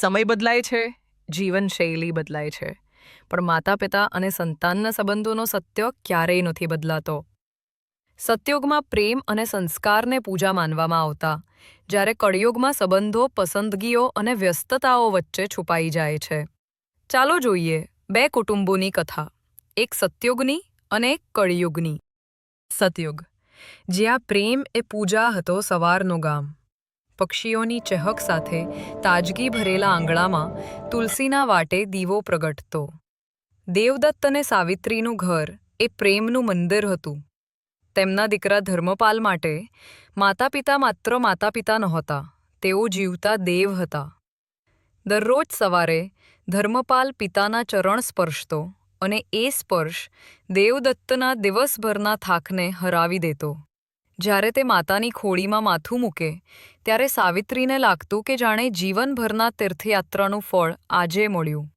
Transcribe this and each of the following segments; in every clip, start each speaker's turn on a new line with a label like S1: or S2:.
S1: સમય બદલાય છે, જીવનશૈલી બદલાય છે, પણ માતા પિતા અને સંતાનના સંબંધોનો સત્ય ક્યારેય નથી બદલાતો. સત્યોગમાં પ્રેમ અને સંસ્કારને પૂજા માનવામાં આવતા, જ્યારે કળિયુગમાં સંબંધો, પસંદગીઓ અને વ્યસ્તતાઓ વચ્ચે છુપાઈ જાય છે. ચાલો જોઈએ, બે કુટુંબોની કથા, એક સત્યુગની અને એક કળિયુગની. સતયુગ, જ્યાં પ્રેમ એ પૂજા હતો સવારનો ગામ. પક્ષીઓની ચહક સાથે તાજગી ભરેલા આંગણામાં તુલસીના વાટે દીવો પ્રગટતો. દેવદત્ત અને સાવિત્રીનું ઘર એ પ્રેમનું મંદિર હતું. તેમના દીકરા ધર્મપાલ માટે માતા પિતા માત્ર માતા પિતા નહોતા, તેઓ જીવતા દેવ હતા. દરરોજ સવારે ધર્મપાલ પિતાના ચરણ સ્પર્શતો અને એ સ્પર્શ દેવદત્તના દિવસભરના થાકને હરાવી દેતો. જ્યારે તે માતાની ખોળીમાં માથું મૂકે, ત્યારે સાવિત્રીને લાગતું કે જાણે જીવનભરના તીર્થયાત્રાનું ફળ આજે મળ્યું.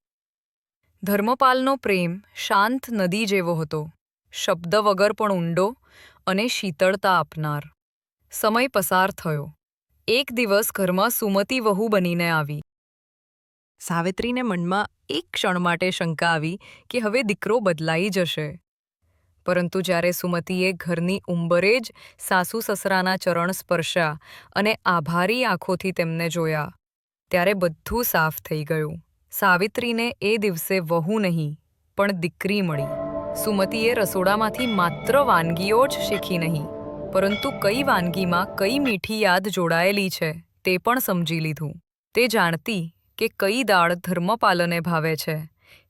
S1: ધર્મપાલનો પ્રેમ શાંત નદી જેવો હતો. શબ્દ વગર પણ ઊંડો અને શીતળતા આપનાર. સમય પસાર થયો. એક દિવસ ઘરમાં સુમતી વહુ બનીને આવી. સાવિત્રીને મનમાં એક ક્ષણ માટે શંકા આવી કે હવે દીકરો બદલાઈ જશે. પરંતુ જ્યારે સુમતીએ ઘરની ઉંબરે જ સાસુ સસરાના ચરણ સ્પર્શ્યા અને આભારી આંખોથી તેમને જોયા, ત્યારે બધું સાફ થઈ ગયું. સાવિત્રીને એ દિવસે વહુ નહીં, પણ દીકરી મળી. સુમતીએ રસોડામાંથી માત્ર વાનગીઓ જ શીખી નહીં, પરંતુ કઈ વાનગીમાં કઈ મીઠી યાદ જોડાયેલી છે તે પણ સમજી લીધું. તે જાણતી કે કઈ દાળ ધર્મપાલને ભાવે છે,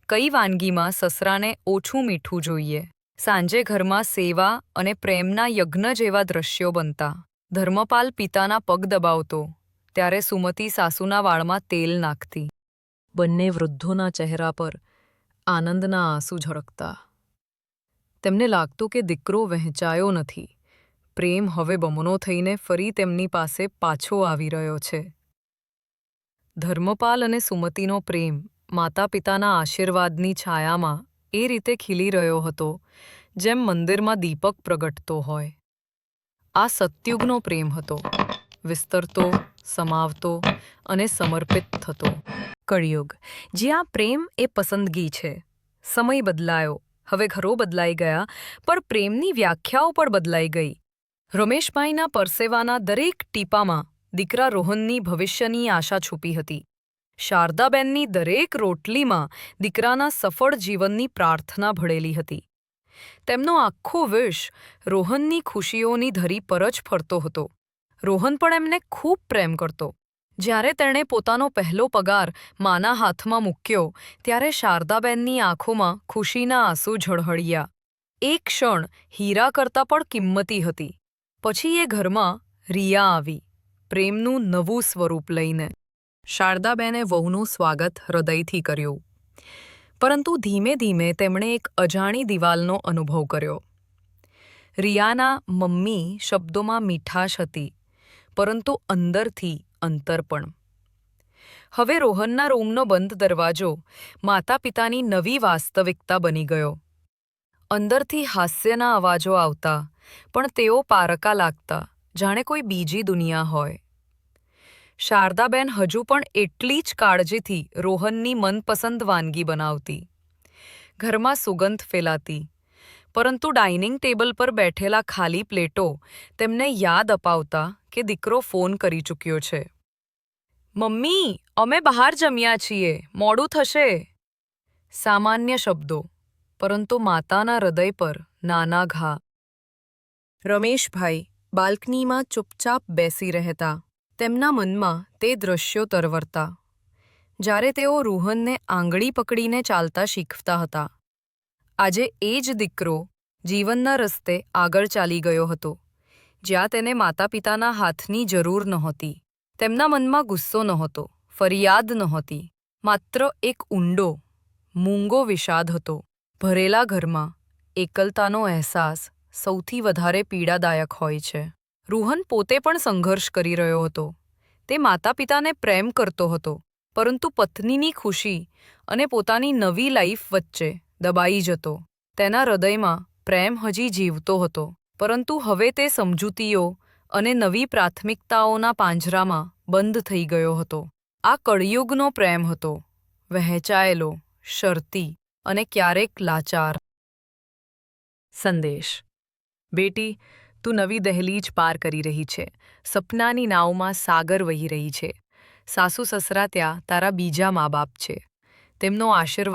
S1: કઈ વાનગીમાં સસરાને ઓછું મીઠું જોઈએ. સાંજે ઘરમાં સેવા અને પ્રેમના યજ્ઞ જેવા દ્રશ્યો બનતા. ધર્મપાલ પિતાના પગ દબાવતો, ત્યારે સુમતી સાસુના વાળમાં તેલ નાખતી. બંને વૃદ્ધોના ચહેરા પર આનંદના આંસુ ઝળકતા. તેમને લાગતું કે દીકરો વહેંચાયો નથી. પ્રેમ હવે બમણો થઈને ફરી તેમની પાસે પાછો આવી રહ્યો છે. ધર્મપાલ અને સુમતીનો પ્રેમ માતા પિતાના આશીર્વાદની છાયામાં એ રીતે ખીલી રહ્યો હતો, જેમ મંદિરમાં દીપક પ્રગટતો હોય. આ સત્યુગનો પ્રેમ હતો. વિસ્તરતો, સમાવતો અને સમર્પિત થતો. કળિયુગ. જ્યાં પ્રેમ એ પસંદગી છે. સમય બદલાયો. હવે ઘરો બદલાઈ ગયા, પણ પ્રેમની વ્યાખ્યાઓ પણ બદલાઈ ગઈ. રમેશભાઈના પરસેવાના દરેક ટીપામાં દીકરા રોહનની ભવિષ્યની આશા છુપી હતી. શારદાબેનની દરેક રોટલીમાં દીકરાના સફળ જીવનની પ્રાર્થના ભળેલી હતી. તેમનો આખો વિશ રોહનની ખુશીઓની ધરી પર જ ફરતો હતો. રોહન પણ એમને ખૂબ પ્રેમ કરતો. જ્યારે તેણે પોતાનો પહેલો પગાર માના હાથમાં મૂક્યો, ત્યારે શારદાબેનની આંખોમાં ખુશીના આંસુ ઝળહળિયા. એક ક્ષણ હીરા કરતાં પણ કિંમતી હતી. પછી એ ઘરમાં રિયા આવી, પ્રેમનું નવું સ્વરૂપ લઈને. શારદાબેને વહુનું સ્વાગત હૃદયથી કર્યું. પરંતુ ધીમે ધીમે તેમણે એક અજાણી દિવાલનો અનુભવ કર્યો. રિયાના મમ્મી શબ્દોમાં મીઠાશ હતી, પરંતુ અંદરથી અંતર પણ. હવે રોહનના રૂમનો બંધ દરવાજો માતા પિતાની નવી વાસ્તવિકતા બની ગયો. અંદરથી હાસ્યના અવાજો આવતા, પણ તેઓ પારકા લાગતા, જાણે કોઈ બીજી દુનિયા હોય. શારદાબેન હજુ પણ એટલી જ કાળજીથી રોહનની મનપસંદ વાનગી બનાવતી. ઘરમાં સુગંધ ફેલાતી. પરંતુ ડાઇનિંગ ટેબલ પર બેઠેલા ખાલી પ્લેટો તેમને યાદ અપાવતા કે દીકરો ફોન કરી ચૂક્યો છે. મમ્મી, અમે બહાર જમ્યા છીએ. મોડું થશે. સામાન્ય શબ્દો, પરંતુ માતાના હૃદય પર નાના ઘા. રમેશભાઈ, બાલ્કનીમાં ચૂપચાપ બેસી રહેતા. તેમના મનમાં તે દ્રશ્યો તરવરતા. જ્યારે તેઓ રૂહનને આંગળી પકડીને ચાલતા શીખવતા હતા. આજે એ જ દીકરો જીવનના રસ્તે આગળ ચાલી ગયો હતો, જ્યાં તેને માતા પિતાના હાથની જરૂર નહોતી. તેમના મનમાં ગુસ્સો નહોતો, ફરિયાદ નહોતી, માત્ર એક ઊંડો, મૂંગો વિષાદ હતો. ભરેલા ઘરમાં એકલતાનો અહેસાસ સૌથી વધારે પીડાદાયક હોય છે. રૂહન પોતે પણ સંઘર્ષ કરી રહ્યો હતો. તે માતા પિતાને પ્રેમ કરતો હતો, પરંતુ પત્નીની ખુશી અને પોતાની નવી લાઈફ વચ્ચે દબાઈ જતો. તેના હૃદયમાં પ્રેમ હજી જીવતો હતો, પરંતુ હવે તે સમજૂતીઓ અને નવી પ્રાથમિકતાઓના પાંજરામાં બંધ થઈ ગયો હતો. આ કળિયુગનો પ્રેમ હતો, વહેંચાયેલો, શરતી અને ક્યારેક લાચાર. સંદેશ. બેટી તું નવી દહેલીજ પાર કરી રહી છે. સપનાની નાવમાં સાગર વહી રહી છે. સાસુ સસરા ત્યાં તારા બીજા મા બાપ છે. તેમનો આશીર્વાદ